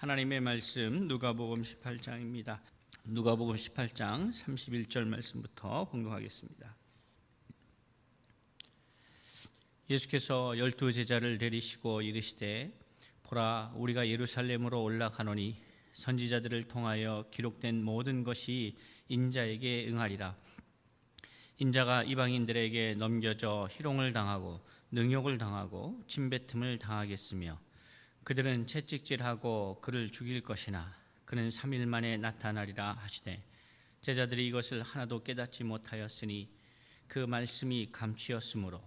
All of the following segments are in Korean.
하나님의 말씀 누가복음 18장입니다. 누가복음 18장 31절 말씀부터 봉독하겠습니다. 예수께서 열두 제자를 데리시고 이르시되 보라 우리가 예루살렘으로 올라가노니 선지자들을 통하여 기록된 모든 것이 인자에게 응하리라 인자가 이방인들에게 넘겨져 희롱을 당하고 능욕을 당하고 침뱉음을 당하겠으며 그들은 채찍질하고 그를 죽일 것이나 그는 3일 만에 나타나리라 하시되 제자들이 이것을 하나도 깨닫지 못하였으니 그 말씀이 감추었으므로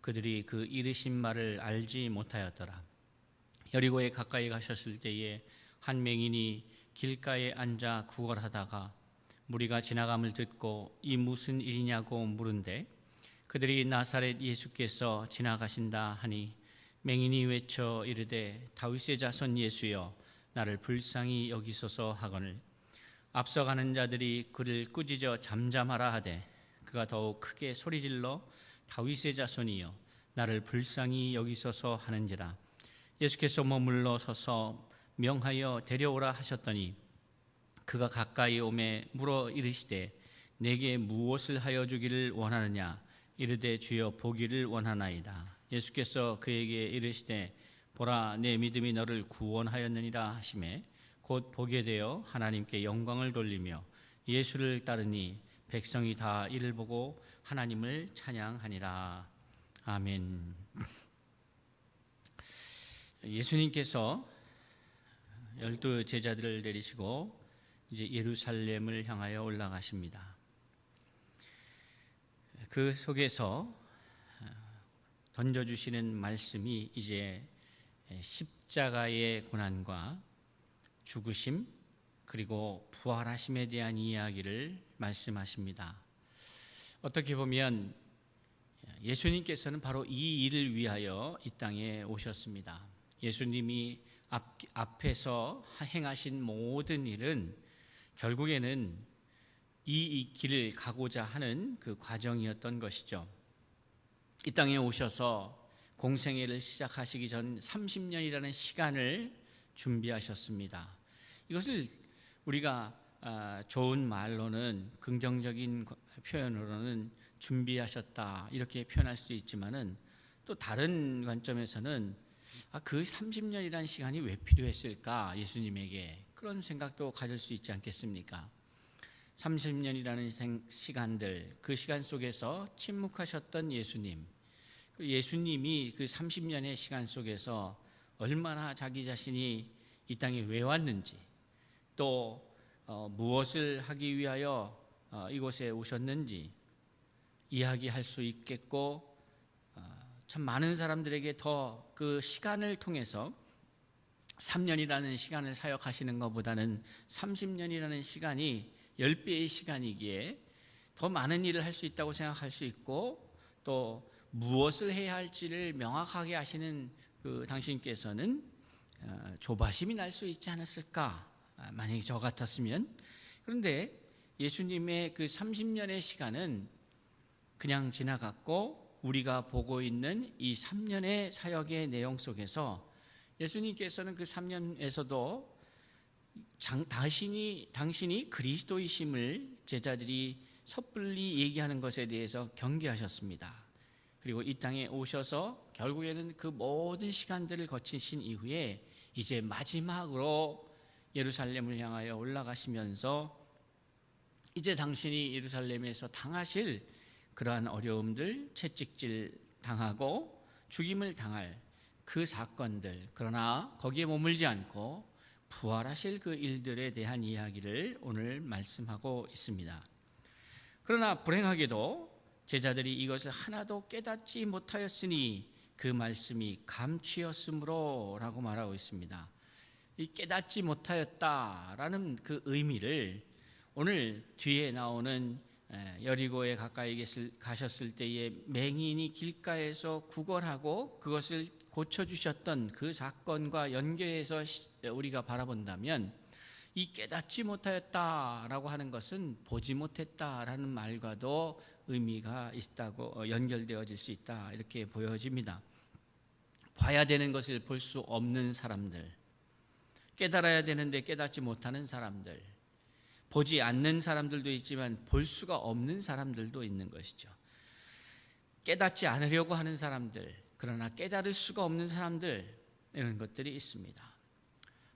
그들이 그 이르신 말을 알지 못하였더라. 여리고에 가까이 가셨을 때에 한 맹인이 길가에 앉아 구걸하다가 무리가 지나감을 듣고 이 무슨 일이냐고 물은데 그들이 나사렛 예수께서 지나가신다 하니 맹인이 외쳐 이르되 다윗의 자손 예수여 나를 불쌍히 여기소서 하거늘. 앞서가는 자들이 그를 꾸짖어 잠잠하라 하되 그가 더욱 크게 소리질러 다윗의 자손이여 나를 불쌍히 여기소서 하는지라. 예수께서 머물러 서서 명하여 데려오라 하셨더니 그가 가까이 오매 물어 이르시되 내게 무엇을 하여 주기를 원하느냐? 이르되 주여 보기를 원하나이다 예수께서 그에게 이르시되 보라 내 믿음이 너를 구원하였느니라 하심에 곧 보게 되어 하나님께 영광을 돌리며 예수를 따르니 백성이 다 이를 보고 하나님을 찬양하니라 아멘 예수님께서 열두 제자들을 내리시고 이제 예루살렘을 향하여 올라가십니다. 그 속에서 던져주시는 말씀이 이제 십자가의 고난과 죽으심 그리고 부활하심에 대한 이야기를 말씀하십니다. 어떻게 보면 예수님께서는 바로 이 일을 위하여 이 땅에 오셨습니다. 예수님이 앞, 앞에서 행하신 모든 일은 결국에는 이, 이 길을 가고자 하는 그 과정이었던 것이죠. 이 땅에 오셔서 공생애를 시작하시기 전 30년이라는 시간을 준비하셨습니다. 이것을 우리가 아, 좋은 말로는 긍정적인 표현으로는 준비하셨다 이렇게 표현할 수 있지만은 또 다른 관점에서는 아, 그 30년이라는 시간이 왜 필요했을까 예수님에게 그런 생각도 가질 수 있지 않겠습니까? 30년이라는 시간들 그 시간 속에서 침묵하셨던 예수님 예수님이 그 30년의 시간 속에서 얼마나 자기 자신이 이 땅에 왜 왔는지 또 어, 무엇을 하기 위하여 어, 이곳에 오셨는지 이야기할 수 있겠고 어, 참 많은 사람들에게 더 그 시간을 통해서 3년이라는 시간을 사역하시는 것보다는 30년이라는 시간이 10배의 시간이기에 더 많은 일을 할 수 있다고 생각할 수 있고 또 무엇을 해야 할지를 명확하게 하시는 그 당신께서는 어, 조바심이 날 수 있지 않았을까? 아, 만약에 저 같았으면 그런데 예수님의 그 30년의 시간은 그냥 지나갔고 우리가 보고 있는 이 3년의 사역의 내용 속에서 예수님께서는 그 3년에서도 장, 당신이, 당신이 그리스도이심을 제자들이 섣불리 얘기하는 것에 대해서 경계하셨습니다. 그리고 이 땅에 오셔서 결국에는 그 모든 시간들을 거치신 이후에 이제 마지막으로 예루살렘을 향하여 올라가시면서 이제 당신이 예루살렘에서 당하실 그러한 어려움들, 채찍질 당하고 죽임을 당할 그 사건들, 그러나 거기에 머물지 않고 부활하실 그 일들에 대한 이야기를 오늘 말씀하고 있습니다. 그러나 불행하게도 제자들이 이것을 하나도 깨닫지 못하였으니 그 말씀이 감추었으므로라고 말하고 있습니다. 이 깨닫지 못하였다라는 그 의미를 오늘 뒤에 나오는 여리고에 가까이 가셨을 때에 맹인이 길가에서 구걸하고 그것을 고쳐주셨던 그 사건과 연계해서 우리가 바라본다면 이 깨닫지 못하였다라고 하는 것은 보지 못했다라는 말과도 의미가 있다고 어, 연결되어질 수 있다 이렇게 보여집니다. 봐야 되는 것을 볼 수 없는 사람들, 깨달아야 되는데 깨닫지 못하는 사람들, 보지 않는 사람들도 있지만 볼 수가 없는 사람들도 있는 것이죠. 깨닫지 않으려고 하는 사람들, 그러나 깨달을 수가 없는 사람들, 이런 것들이 있습니다.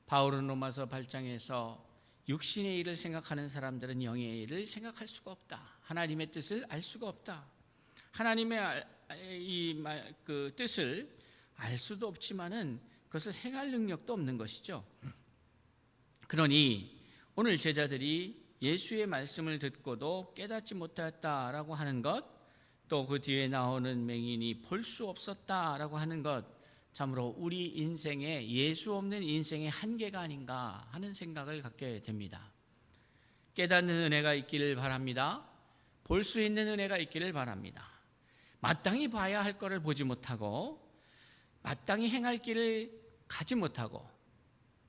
바울은 로마서 8장에서 육신의 일을 생각하는 사람들은 영의 일을 생각할 수가 없다. 하나님의 뜻을 알 수가 없다. 하나님의 이 그 뜻을 알 수도 없지만은 그것을 행할 능력도 없는 것이죠. 그러니 오늘 제자들이 예수의 말씀을 듣고도 깨닫지 못하였다라고 하는 것, 또 그 뒤에 나오는 맹인이 볼 수 없었다라고 하는 것, 참으로 우리 인생에 예수 없는 인생의 한계가 아닌가 하는 생각을 갖게 됩니다. 깨닫는 은혜가 있기를 바랍니다. 볼 수 있는 은혜가 있기를 바랍니다. 마땅히 봐야 할 것을 보지 못하고 마땅히 행할 길을 가지 못하고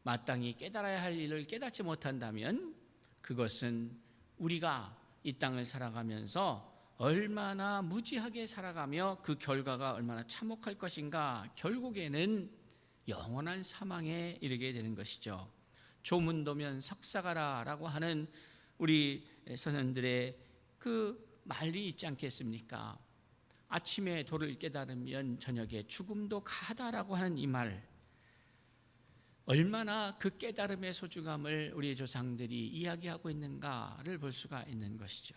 마땅히 깨달아야 할 일을 깨닫지 못한다면 그것은 우리가 이 땅을 살아가면서 얼마나 무지하게 살아가며 그 결과가 얼마나 참혹할 것인가 결국에는 영원한 사망에 이르게 되는 것이죠. 조문도면 석사가라라고 하는 우리 선현들의 그 말이 있지 않겠습니까? 아침에 도를 깨달으면 저녁에 죽음도 가다라고 하는 이 말. 얼마나 그 깨달음의 소중함을 우리 조상들이 이야기하고 있는가를 볼 수가 있는 것이죠.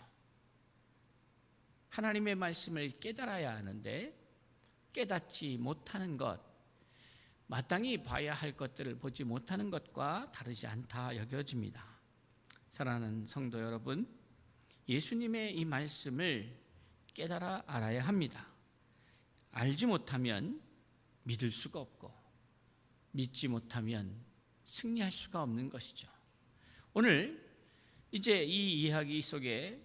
하나님의 말씀을 깨달아야 하는데 깨닫지 못하는 것, 마땅히 봐야 할 것들을 보지 못하는 것과 다르지 않다 여겨집니다. 사랑하는 성도 여러분, 예수님의 이 말씀을 깨달아 알아야 합니다. 알지 못하면 믿을 수가 없고 믿지 못하면 승리할 수가 없는 것이죠. 오늘 이제 이 이야기 속에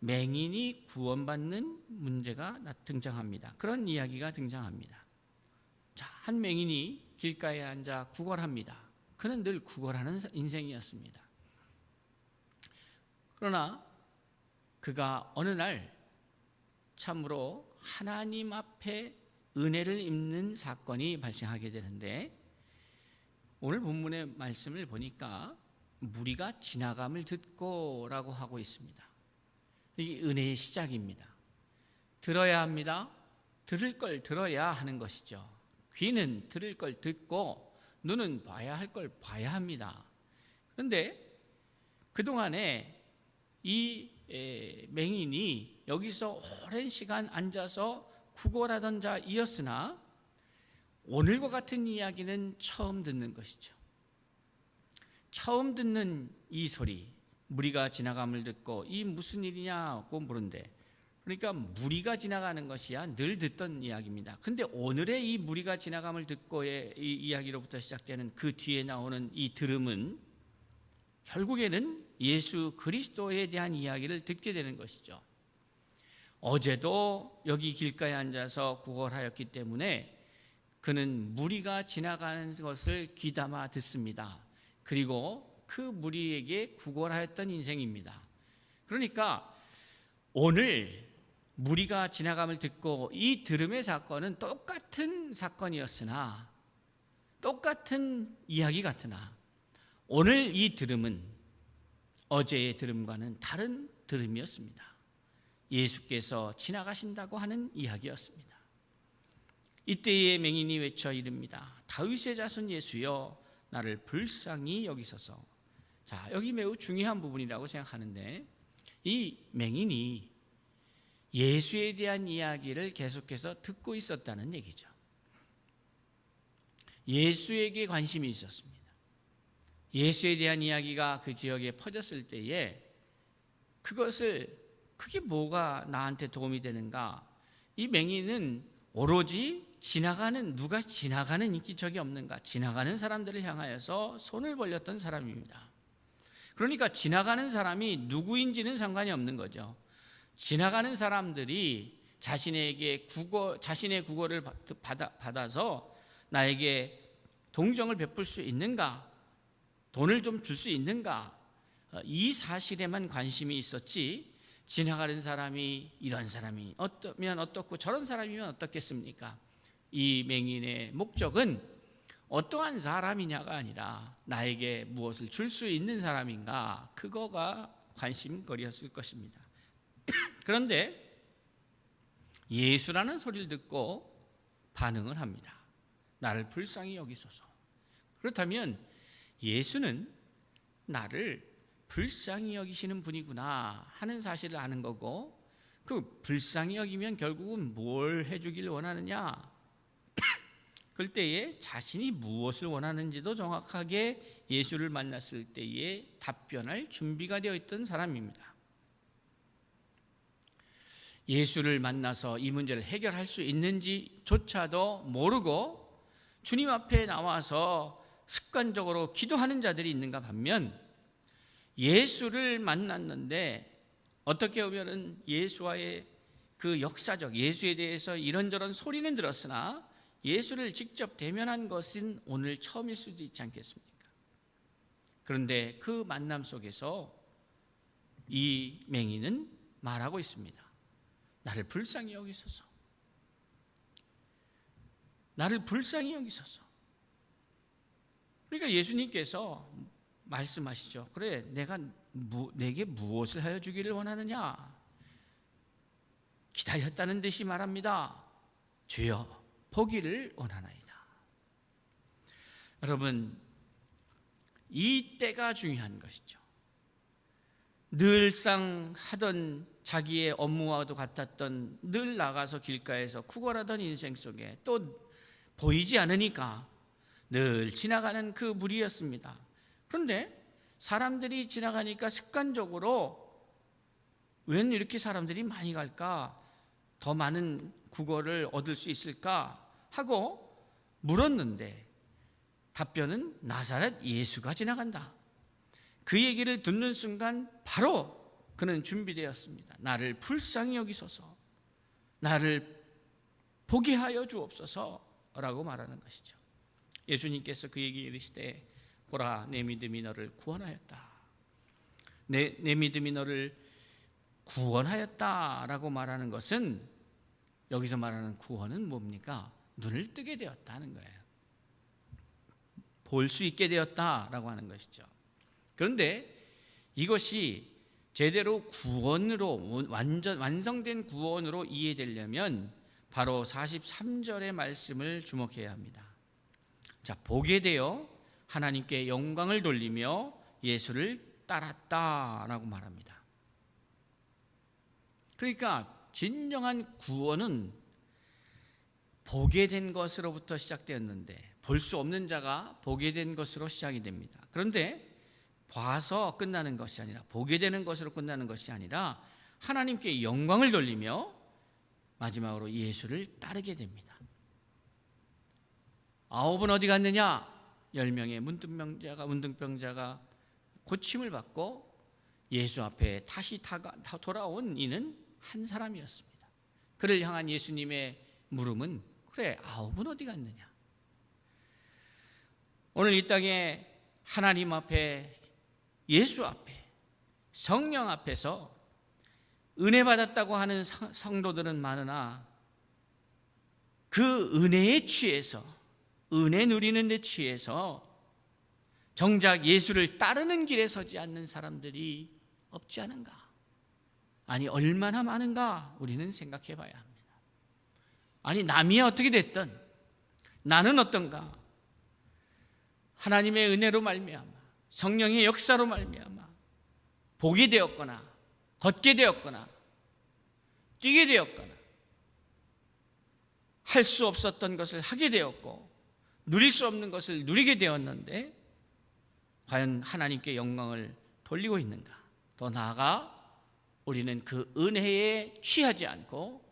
맹인이 구원받는 문제가 등장합니다. 그런 이야기가 등장합니다. 자, 한 맹인이 길가에 앉아 구걸합니다. 그는 늘 구걸하는 인생이었습니다. 그러나 그가 어느 날 참으로 하나님 앞에 은혜를 입는 사건이 발생하게 되는데 오늘 본문의 말씀을 보니까 무리가 지나감을 듣고라고 하고 있습니다. 이 은혜의 시작입니다. 들어야 합니다. 들을 걸 들어야 하는 것이죠. 귀는 들을 걸 듣고 눈은 봐야 할 걸 봐야 합니다. 그런데 그동안에 이 맹인이 여기서 오랜 시간 앉아서 구걸하던 자이었으나 오늘과 같은 이야기는 처음 듣는 것이죠. 처음 듣는 이 소리, 무리가 지나감을 듣고 이 무슨 일이냐고 물은데 그러니까 무리가 지나가는 것이야 늘 듣던 이야기입니다. 근데 오늘의 이 무리가 지나감을 듣고의 이 이야기로부터 시작되는 그 뒤에 나오는 이 들음은 결국에는 예수 그리스도에 대한 이야기를 듣게 되는 것이죠. 어제도 여기 길가에 앉아서 구걸하였기 때문에 그는 무리가 지나가는 것을 귀담아 듣습니다. 그리고 그 무리에게 구걸하였던 인생입니다. 그러니까 오늘 무리가 지나감을 듣고 이 들음의 사건은 똑같은 사건이었으나 똑같은 이야기 같으나 오늘 이 들음은 어제의 들음과는 다른 들음이었습니다. 예수께서 지나가신다고 하는 이야기였습니다. 이때의 맹인이 외쳐 이릅니다. 다윗의 자손 예수여 나를 불쌍히 여기소서. 자, 여기 매우 중요한 부분이라고 생각하는데 이 맹인이 예수에 대한 이야기를 계속해서 듣고 있었다는 얘기죠. 예수에게 관심이 있었습니다. 예수에 대한 이야기가 그 지역에 퍼졌을 때에 그것을 그게 뭐가 나한테 도움이 되는가? 이 맹인은 오로지 지나가는 누가 지나가는 인기척이 없는가? 지나가는 사람들을 향하여서 손을 벌렸던 사람입니다. 그러니까 지나가는 사람이 누구인지는 상관이 없는 거죠. 지나가는 사람들이 자신에게 국어 자신의 국어를 받아, 받아서 나에게 동정을 베풀 수 있는가? 돈을 좀 줄 수 있는가? 어, 이 사실에만 관심이 있었지 지나가는 사람이 이런 사람이 어떠면 어떻고 저런 사람이면 어떻겠습니까? 이 맹인의 목적은 어떠한 사람이냐가 아니라 나에게 무엇을 줄 수 있는 사람인가 그거가 관심거리였을 것입니다. 그런데 예수라는 소리를 듣고 반응을 합니다. 나를 불쌍히 여기소서. 그렇다면 예수는 나를 불쌍히 여기시는 분이구나 하는 사실을 아는 거고 그 불쌍히 여기면 결국은 뭘 해주길 원하느냐 그럴 때에 자신이 무엇을 원하는지도 정확하게 예수를 만났을 때에 답변할 준비가 되어 있던 사람입니다. 예수를 만나서 이 문제를 해결할 수 있는지조차도 모르고 주님 앞에 나와서 습관적으로 기도하는 자들이 있는가 반면 예수를 만났는데 어떻게 보면은 예수와의 그 역사적 예수에 대해서 이런저런 소리는 들었으나 예수를 직접 대면한 것은 오늘 처음일 수도 있지 않겠습니까? 그런데 그 만남 속에서 이 맹인은 말하고 있습니다. 나를 불쌍히 여기소서. 나를 불쌍히 여기소서. 그러니까 예수님께서 말씀하시죠. 그래, 내가 무, 내게 무엇을 하여 주기를 원하느냐? 기다렸다는 듯이 말합니다. 주여, 보기를 원하나이다. 여러분, 이 때가 중요한 것이죠. 늘상 하던 자기의 업무와도 같았던 늘 나가서 길가에서 구걸하던 인생 속에 또 보이지 않으니까 늘 지나가는 그 무리였습니다. 그런데 사람들이 지나가니까 습관적으로 웬 이렇게 사람들이 많이 갈까? 더 많은 국어를 얻을 수 있을까? 하고 물었는데 답변은 나사렛 예수가 지나간다. 그 얘기를 듣는 순간 바로 그는 준비되었습니다. 나를 불쌍히 여기소서. 나를 보게 하여 주옵소서라고 말하는 것이죠. 예수님께서 그에게 이르시되 보라 내 믿음이 너를 구원하였다. 내, 내 믿음이 너를 구원하였다라고 말하는 것은 여기서 말하는 구원은 뭡니까? 눈을 뜨게 되었다는 거예요. 볼 수 있게 되었다라고 하는 것이죠. 그런데 이것이 제대로 구원으로 완전 완성된 구원으로 이해되려면 바로 43절의 말씀을 주목해야 합니다. 자, 보게 되어 하나님께 영광을 돌리며 예수를 따랐다라고 말합니다. 그러니까 진정한 구원은 보게 된 것으로부터 시작되었는데 볼 수 없는 자가 보게 된 것으로 시작이 됩니다. 그런데 봐서 끝나는 것이 아니라 보게 되는 것으로 끝나는 것이 아니라 하나님께 영광을 돌리며 마지막으로 예수를 따르게 됩니다. 아홉은 어디 갔느냐? 열 명의 문둥병자가 문둥병자가 고침을 받고 예수 앞에 다시 돌아온 이는 한 사람이었습니다. 그를 향한 예수님의 물음은 그래 아홉은 어디 갔느냐? 오늘 이 땅에 하나님 앞에 예수 앞에 성령 앞에서 은혜 받았다고 하는 성도들은 많으나 그 은혜에 취해서 은혜 누리는 데 취해서 정작 예수를 따르는 길에 서지 않는 사람들이 없지 않은가? 아니 얼마나 많은가 우리는 생각해 봐야 합니다. 아니 남이 어떻게 됐든 나는 어떤가? 하나님의 은혜로 말미암아 성령의 역사로 말미암아 보게 되었거나 걷게 되었거나 뛰게 되었거나 할 수 없었던 것을 하게 되었고 누릴 수 없는 것을 누리게 되었는데 과연 하나님께 영광을 돌리고 있는가? 더 나아가 우리는 그 은혜에 취하지 않고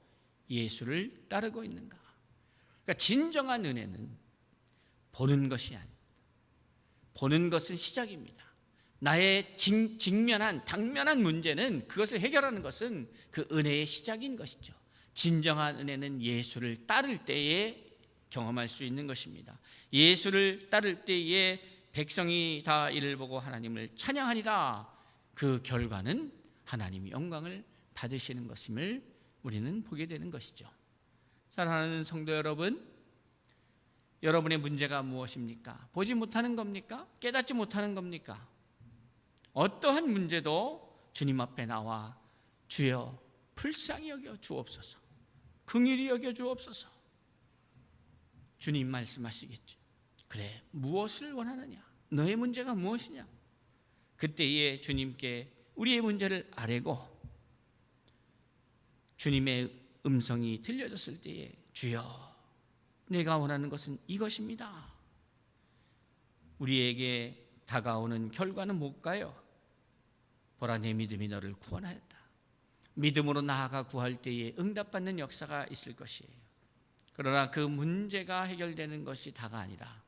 예수를 따르고 있는가? 그러니까 진정한 은혜는 보는 것이 아닙니다. 보는 것은 시작입니다. 나의 직, 직면한 당면한 문제는 그것을 해결하는 것은 그 은혜의 시작인 것이죠. 진정한 은혜는 예수를 따를 때에 경험할 수 있는 것입니다. 예수를 따를 때에 백성이 다 이를 보고 하나님을 찬양하니라 그 결과는 하나님이 영광을 받으시는 것임을 우리는 보게 되는 것이죠. 사랑하는 성도 여러분, 여러분의 문제가 무엇입니까? 보지 못하는 겁니까? 깨닫지 못하는 겁니까? 어떠한 문제도 주님 앞에 나와 주여 불쌍히 여겨 주옵소서. 긍휼히 여겨 주옵소서. 주님 말씀하시겠죠. 그래 무엇을 원하느냐? 너의 문제가 무엇이냐? 그때에 주님께 우리의 문제를 아뢰고 주님의 음성이 들려졌을 때에 주여 내가 원하는 것은 이것입니다. 우리에게 다가오는 결과는 뭘까요? 보라 내 믿음이 너를 구원하였다. 믿음으로 나아가 구할 때에 응답받는 역사가 있을 것이에요. 그러나 그 문제가 해결되는 것이 다가 아니라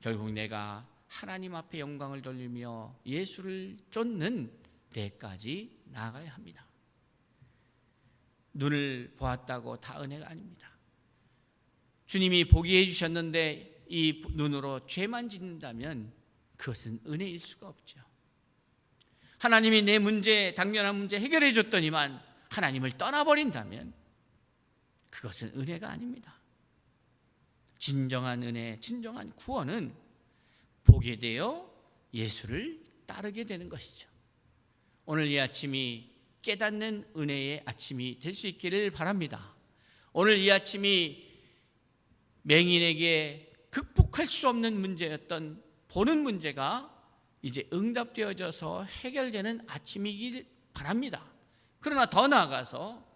결국 내가 하나님 앞에 영광을 돌리며 예수를 쫓는 데까지 나아가야 합니다. 눈을 보았다고 다 은혜가 아닙니다. 주님이 보게 해주셨는데 이 눈으로 죄만 짓는다면 그것은 은혜일 수가 없죠. 하나님이 내 문제, 당면한 문제 해결해 줬더니만 하나님을 떠나버린다면 그것은 은혜가 아닙니다. 진정한 은혜, 진정한 구원은 보게 되어 예수를 따르게 되는 것이죠. 오늘 이 아침이 깨닫는 은혜의 아침이 될 수 있기를 바랍니다. 오늘 이 아침이 맹인에게 극복할 수 없는 문제였던 보는 문제가 이제 응답되어져서 해결되는 아침이길 바랍니다. 그러나 더 나아가서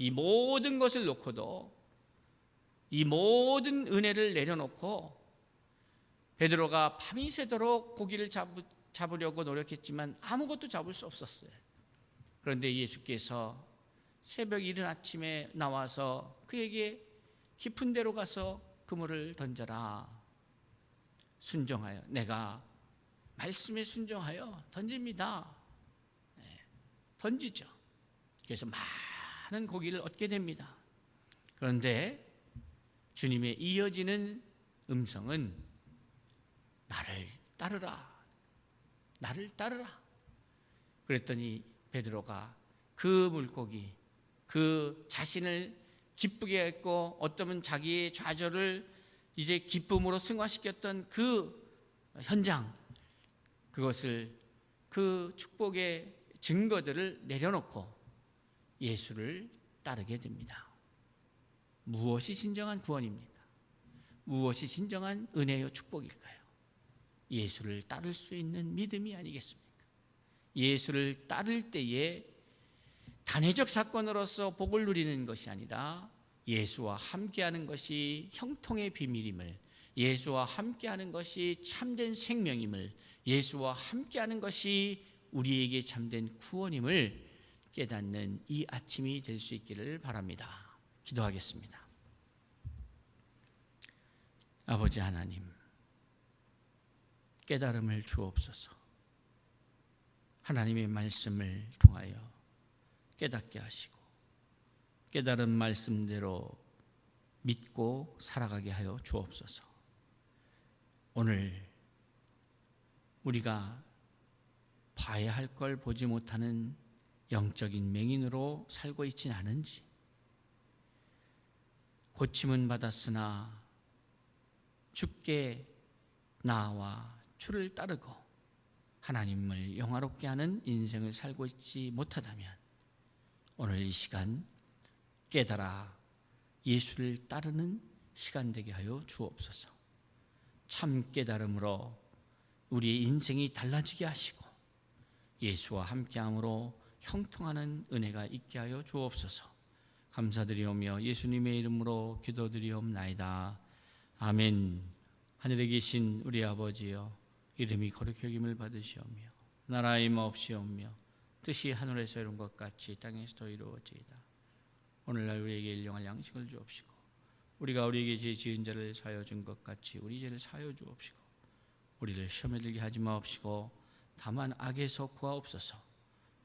이 모든 것을 놓고도 이 모든 은혜를 내려놓고 베드로가 밤이 새도록 고기를 잡으려고 노력했지만 아무것도 잡을 수 없었어요. 그런데 예수께서 새벽 이른 아침에 나와서 그에게 깊은 데로 가서 그물을 던져라. 순종하여 내가 말씀에 순종하여 던집니다. 네, 던지죠. 그래서 많은 고기를 얻게 됩니다. 그런데 주님의 이어지는 음성은 나를 따르라. 나를 따르라. 그랬더니 베드로가 그 물고기, 그 자신을 기쁘게 했고 어쩌면 자기의 좌절을 이제 기쁨으로 승화시켰던 그 현장, 그것을 그 축복의 증거들을 내려놓고 예수를 따르게 됩니다. 무엇이 진정한 구원입니까? 무엇이 진정한 은혜요 축복일까요? 예수를 따를 수 있는 믿음이 아니겠습니까? 예수를 따를 때에 단회적 사건으로서 복을 누리는 것이 아니라 예수와 함께하는 것이 형통의 비밀임을 예수와 함께하는 것이 참된 생명임을 예수와 함께하는 것이 우리에게 참된 구원임을 깨닫는 이 아침이 될 수 있기를 바랍니다. 기도하겠습니다. 아버지 하나님, 깨달음을 주옵소서. 하나님의 말씀을 통하여 깨닫게 하시고 깨달은 말씀대로 믿고 살아가게 하여 주옵소서. 오늘 우리가 봐야 할 걸 보지 못하는 영적인 맹인으로 살고 있진 않은지 고침은 받았으나 죽게 나와 주를 따르고 하나님을 영화롭게 하는 인생을 살고 있지 못하다면 오늘 이 시간 깨달아 예수를 따르는 시간 되게 하여 주옵소서. 참 깨달음으로 우리의 인생이 달라지게 하시고 예수와 함께함으로 형통하는 은혜가 있게 하여 주옵소서. 감사드리오며 예수님의 이름으로 기도드리옵나이다. 아멘. 하늘에 계신 우리 아버지여 이름이 거룩히 여김을 받으시오며 나라의 마옵시오며 뜻이 하늘에서 이룬 것 같이 땅에서도 이루어지이다. 오늘날 우리에게 일용할 양식을 주옵시고 우리가 우리에게 죄 지은 자를 사여 준 것 같이 우리 죄를 사여 주옵시고 우리를 시험에 들게 하지 마옵시고 다만 악에서 구하옵소서.